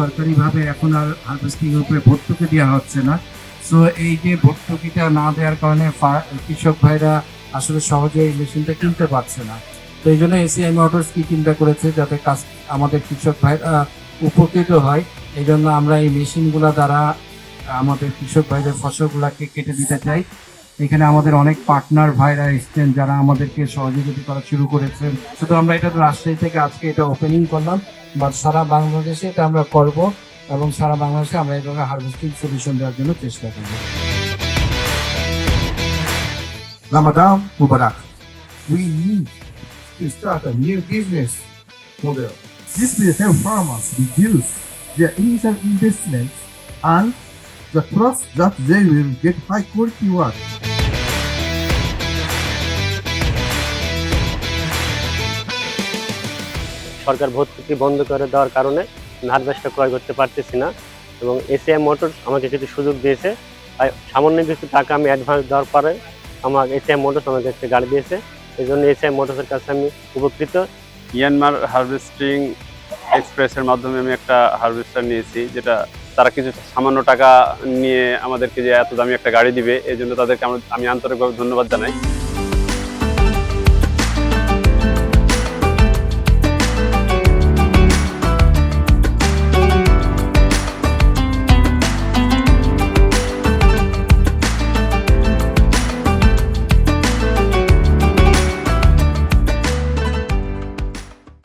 সরকারিভাবে এখন আর হারভেস্টিং উপরে ভর্তুকি দেওয়া হচ্ছে না। সো এই যে ভর্তুকিটা না দেওয়ার কারণে কৃষক ভাইরা আসলে সহজে এই মেশিনটা কিনতে পারছে না। তো এই জন্য এসিআই মোটরস কি চিন্তা করেছে? যাতে কাজ, আমাদের কৃষক ভাইরা উপকৃত হয়। এই জন্য আমরা এই মেশিনগুলো দ্বারা আমাদের কৃষক ভাইদের ফসলগুলোকে কেটে দিতে চাই। এখানে আমাদের অনেক পার্টনার ভাইরা এসছেন যারা আমাদেরকে সহযোগিতা করা শুরু করেছেন শুধু আমরা এটা রাজশাহী থেকে আজকে এটা ওপেনিং করলাম বাট সারা বাংলাদেশে এটা আমরা করব এবং সারা বাংলাদেশে আমরা এইভাবে হারভেস্টিং সলিউশন দেওয়ার জন্য চেষ্টা করব Ramadan Mubarak. We need to start a new business model. This will help farmers reduce their initial investments and the trust that they will get high quality work. সরকার ভর্তুকি বন্ধ করে দেওয়ার কারণে হারভেস্টটা ক্রয় করতে পারতেছি না এবং এসিআই মোটরস আমাকে কিছু সুযোগ দিয়েছে। সামান্য কিছু টাকা আমি অ্যাডভান্স দেওয়ার পরে আমার এসিআই মোটরস আমাকে একটি গাড়ি দিয়েছে। এই জন্য এসিআই মোটরসের কাছে আমি উপকৃত। মিয়ানমার হারভেস্টিং এক্সপ্রেসের মাধ্যমে আমি একটা হারভেস্টার নিয়েছি, যেটা তারা কিছু সামান্য টাকা নিয়ে আমাদেরকে যে এত দামি একটা গাড়ি দিবে এই জন্য তাদেরকে আমি আন্তরিকভাবে ধন্যবাদ জানাই।